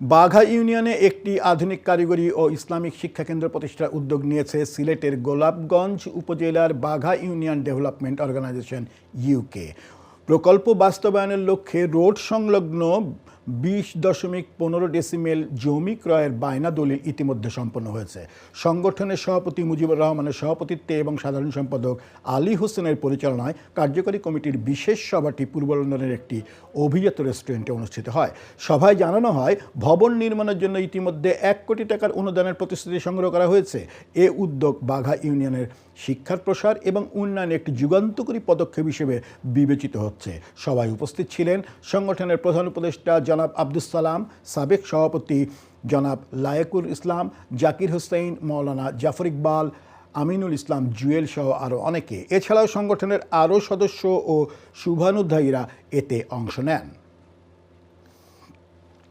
বাঘা ইউনিয়নে একটি আধুনিক কারিগরি ও ইসলামিক শিক্ষা কেন্দ্র প্রতিষ্ঠার উদ্যোগ নিয়েছে সিলেটের গোলাপগঞ্জ উপজেলার Bagha union development organisation UK. প্রকল্প বাস্তবায়নের লক্ষ্যে রোড সংলগ্ন বিশ দশমিক পনেরো ডেসিমেল জমি ক্রয়ের বায়না দলিল ইতিমধ্যে সম্পন্ন হয়েছে। সংগঠনের সভাপতি মুজিবুর রহমানের সভাপতিত্বে এবং সাধারণ সম্পাদক আলী হোসেনের পরিচালনায় কার্যকরী কমিটির বিশেষ সভাটি পূর্ব লন্ডনের একটি অভিজাত রেস্টুরেন্টে অনুষ্ঠিত হয়। সভায় জানানো হয়, ভবন নির্মাণের জন্য ইতিমধ্যে এক কোটি টাকার অনুদানের প্রতিশ্রুতি সংগ্রহ করা হয়েছে। এ উদ্যোগ বাঘা ইউনিয়নের শিক্ষার প্রসার এবং উন্নয়নে একটি যুগান্তকারী পদক্ষেপ হিসেবে বিবেচিত হচ্ছে। সবাই উপস্থিত ছিলেন সংগঠনের প্রধান উপদেষ্টা জনাব আব্দুল সালাম, সাবেক সভাপতি জনাব লায়েকুল ইসলাম, জাকির হোসেন মৌলানা জাফর ইকবাল, আমিনুল ইসলাম, জুয়েল সহ আরও অনেকে। এছাড়াও সংগঠনের আরও সদস্য ও শুভানুধ্যায়ীরা এতে অংশ নেন।